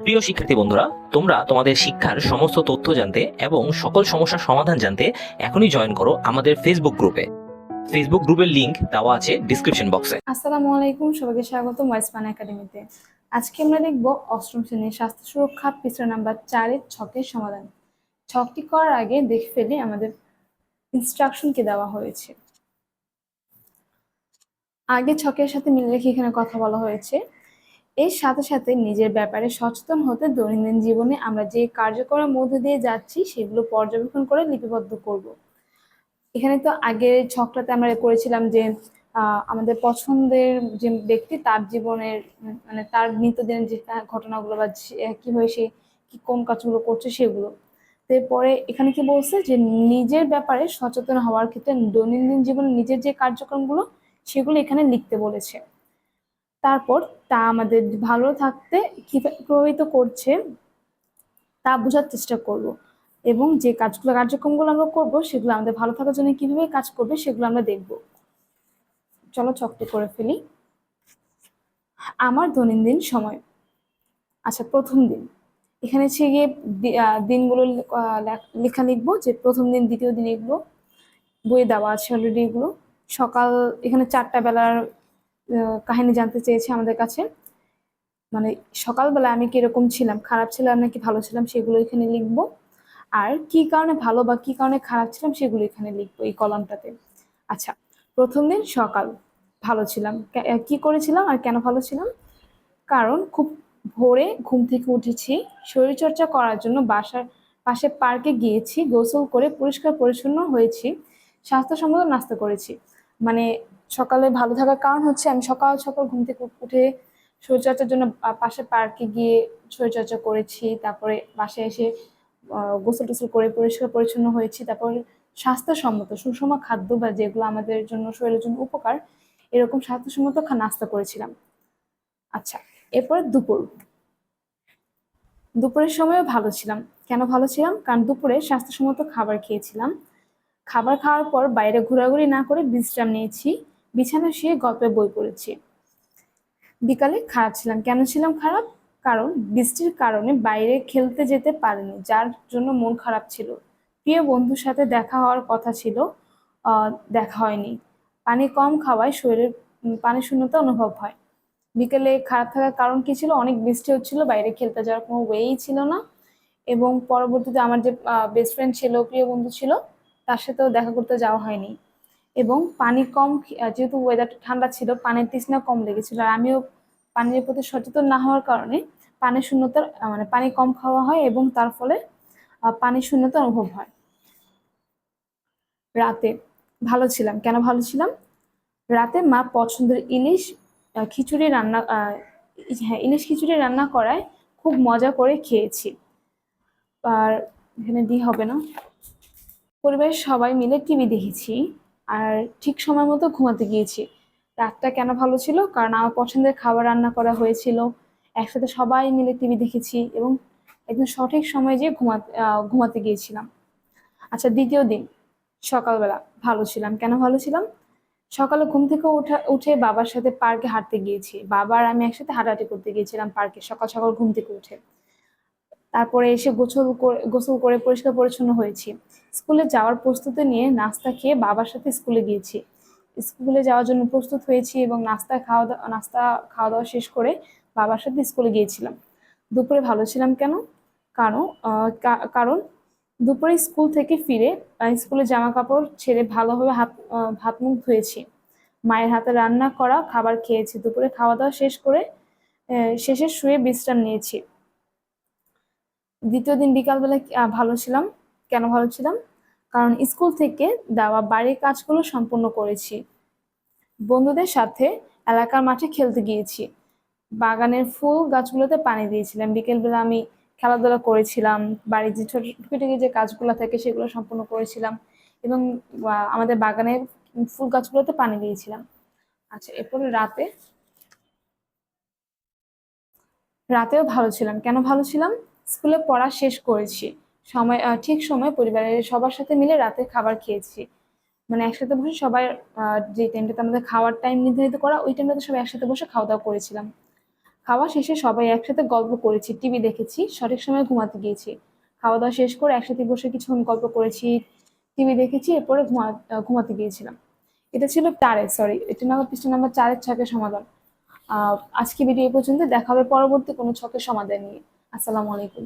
প্রিয় শিক্ষার্থী বন্ধুরা, তোমরা তোমাদের শিক্ষার সমস্ত তথ্য জানতে এবং সকল সমস্যার সমাধান জানতে এখনই জয়েন করো আমাদের ফেসবুক গ্রুপে ফেসবুক গ্রুপের লিংক দেওয়া আছে ডিসক্রিপশন বক্সে আসসালামু আলাইকুম, সবাইকে স্বাগত ওয়াইসমান একাডেমিতে আজকে আমরা দেখব অষ্টম শ্রেণির স্বাস্থ্য সুরক্ষা, পৃষ্ঠা নাম্বার চারের ছকের সমাধান। ছকটি করার আগে দেখে ফেলে আমাদের ইনস্ট্রাকশন কি দেওয়া হয়েছে। আগে ছকের সাথে মিল রেখে এখানে কথা বলা হয়েছে। এর সাথে সাথে নিজের ব্যাপারে সচেতন হতে দৈনন্দিন জীবনে আমরা যে কার্যক্রমের মধ্যে দিয়ে যাচ্ছি, সেগুলো পর্যবেক্ষণ করে লিপিবদ্ধ করব। এখানে তো আগের ছকটাতে আমরা করেছিলাম যে আমাদের পছন্দের যে ব্যক্তি তার জীবনের মানে তার নিত্যদিনের যে ঘটনাগুলো বা কীভাবে সে কি, কোন কাজগুলো করছে সেগুলো। তারপরে এখানে কি বলছে যে, নিজের ব্যাপারে সচেতন হওয়ার ক্ষেত্রে দৈনন্দিন জীবনে নিজের যে কার্যক্রমগুলো, সেগুলো এখানে লিখতে বলেছে। তারপর তা আমাদের ভালো থাকতে কি প্রভাবিত করছে তা বোঝার চেষ্টা করব। এবং যে কাজগুলো, কার্যক্রমগুলো আমরা করব, সেগুলো আমাদের ভালো থাকার জন্য কীভাবে কাজ করবে, সেগুলো আমরা দেখব। চলো চকটি করে ফেলি। আমার দৈনন্দিন সময়। আচ্ছা প্রথম দিন। এখানে হচ্ছে গিয়ে দিনগুলো লেখ- লেখা লিখব, যে প্রথম দিন, দ্বিতীয় দিন এগুলো। বইয়ে দেওয়া আছে অলরেডি এগুলো। সকাল, এখানে চারটা বেলার কাহিনী জানতে চেয়েছে আমাদের কাছে। মানে সকালবেলা আমি কীরকম ছিলাম, খারাপ ছিলাম নাকি ভালো ছিলাম সেগুলো এখানে লিখব। আর কি কারণে ভালো বা কি কারণে খারাপ ছিলাম সেগুলো এখানে লিখব এই কলামটাতে। আচ্ছা প্রথম দিন সকাল, ভালো ছিলাম। কে- করেছিলাম আর কেন ভালো ছিলাম? কারণ খুব ভোরে ঘুম থেকে উঠেছি, শরীরচর্চা করার জন্য বাসার পাশে পার্কে গিয়েছি, গোসল করে পরিষ্কার পরিচ্ছন্ন হয়েছি, স্বাস্থ্যসম্মত নাস্তা করেছি। মানে সকালে ভালো থাকার কারণ হচ্ছে আমি সকাল সকাল ঘুম থেকে উঠে শরীরচর্চার জন্য পাশে পার্কে গিয়ে শরীরচর্চা করেছি, তারপরে বাসায় এসে গোসল টোসল করে পরিষ্কার পরিচ্ছন্ন হয়েছি, তারপর স্বাস্থ্যসম্মত সুষম খাদ্য বা যেগুলো আমাদের জন্য শরীরের জন্য উপকার, এরকম স্বাস্থ্যসম্মত নাস্তা করেছিলাম। আচ্ছা এরপরে দুপুর। দুপুরের সময়ও ভালো ছিলাম। কেন ভালো ছিলাম? কারণ দুপুরে স্বাস্থ্যসম্মত খাবার খেয়েছিলাম। খাবার খাওয়ার পর বাইরে ঘোরাঘুরি না করে বিশ্রাম নিয়েছি। বিছানা শুয়ে গল্পের বই পড়েছি। বিকালে খারাপ ছিলাম। কেন ছিলাম খারাপ? কারণ বৃষ্টির কারণে বাইরে খেলতে যেতে পারিনি, যার জন্য মন খারাপ ছিল। প্রিয় বন্ধুর সাথে দেখা হওয়ার কথা ছিল দেখা হয়নি। পানি কম খাওয়ায় শরীরের পানি শূন্যতা অনুভব হয়। বিকেলে খারাপ থাকার কারণ কি ছিল? অনেক বৃষ্টি হচ্ছিল, বাইরে খেলতে যাওয়ার কোনো ওয়েই ছিল না। এবং পরবর্তীতে আমার যে বেস্ট ফ্রেন্ড ছিল, প্রিয় বন্ধু ছিল, তার সাথেও দেখা করতে যাওয়া হয়নি। এবং পানি কম যেহেতু ওয়েদারটা ঠান্ডা ছিল, পানির তৃষ্ণা কম লেগেছিল। আর আমিও পানির প্রতি সচেতন না হওয়ার কারণে পানি শূন্যতার মানে পানি কম খাওয়া হয় এবং তার ফলে পানি শূন্যতা অনুভব হয়। রাতে ভালো ছিলাম। কেন ভালো ছিলাম? রাতে মা পছন্দের ইলিশ খিচুড়ি রান্না হ্যাঁ ইলিশ খিচুড়ি রান্না করায় খুব মজা করে খেয়েছি। আর এখানে ডি হবে না। পরিবারের সবাই মিলে টিভি দেখেছি। আর ঠিক সময় মতো ঘুমাতে গিয়েছি। রাতটা কেন ভালো ছিল? কারণ আমার পছন্দের খাবার রান্না করা হয়েছিল। একসাথে সবাই মিলে টিভি দেখেছি এবং একদম সঠিক সময়ে যেয়ে ঘুমাতে ঘুমাতে গিয়েছিলাম। আচ্ছা দ্বিতীয় দিন, সকালবেলা ভালো ছিলাম। কেন ভালো ছিলাম? সকালে ঘুম থেকে উঠা, উঠে বাবার সাথে পার্কে হাঁটতে গিয়েছি। বাবা আর আমি একসাথে হাঁটাহাঁটি করতে গিয়েছিলাম পার্কে সকাল সকাল ঘুম থেকে উঠে। তারপরে এসে গোসল করে গোসল করে পরিষ্কার পরিচ্ছন্ন হয়েছি। স্কুলে যাওয়ার প্রস্তুতি নিয়ে নাস্তা খেয়ে বাবার সাথে স্কুলে গিয়েছি। স্কুলে যাওয়ার জন্য প্রস্তুত হয়েছি এবং নাস্তা খাওয়া দাওয়া নাস্তা খাওয়া দাওয়া শেষ করে বাবার সাথে স্কুলে গিয়েছিলাম। দুপুরে ভালো ছিলাম কেন? কারণ কারণ দুপুরে স্কুল থেকে ফিরে স্কুলে জামা কাপড় ছেড়ে ভালোভাবে হাত আহ, ভাত মুখ ধুয়েছি। মায়ের হাতে রান্না করা খাবার খেয়েছি। দুপুরে খাওয়া দাওয়া শেষ করে শেষে শুয়ে বিশ্রাম নিয়েছি। দ্বিতীয় দিন বিকালবেলা ভালো ছিলাম? কেন ভালো ছিলাম? কারণ স্কুল থেকে দেওয়া বাড়ির কাজগুলো সম্পূর্ণ করেছি। বন্ধুদের সাথে এলাকার মাঠে খেলতে গিয়েছি। বাগানের ফুল গাছগুলোতে পানি দিয়েছিলাম। বিকেলবেলা আমি খেলাধুলা করেছিলাম। বাড়ির যে ছোট, টুকিটাকি যে কাজগুলো থাকে সেগুলো সম্পূর্ণ করেছিলাম এবং আমাদের বাগানের ফুল গাছগুলোতে পানি দিয়েছিলাম। আচ্ছা এরপরে রাতে, রাতেও ভালো ছিলাম। কেন ভালো ছিলাম? স্কুলে পড়া শেষ করেছি। সময় ঠিক সময় পরিবারের সবার সাথে মিলে রাতে খাবার খেয়েছি। মানে একসাথে বসে সবাই যে টাইমটাতে আমাদের খাওয়ার টাইম নির্ধারিত করা, ওই টাইমটাতে সবাই একসাথে বসে খাওয়া দাওয়া করেছিলাম। খাওয়া শেষে সবাই একসাথে গল্প করেছি, টিভি দেখেছি, সঠিক সময় ঘুমাতে গিয়েছি। খাওয়া দাওয়া শেষ করে একসাথে বসে কিছুক্ষণ গল্প করেছি, টিভি দেখেছি, এরপরে ঘুমা ঘুমাতে গিয়েছিলাম। এটা ছিল চারের সরি এটা নাম্বার পৃষ্ঠা নাম্বার চারের ছকের সমাধান। আজকে ভিডিও পর্যন্ত দেখা হবে পরবর্তী কোনো ছকের সমাধান নিয়ে। আসসালামু আলাইকুম।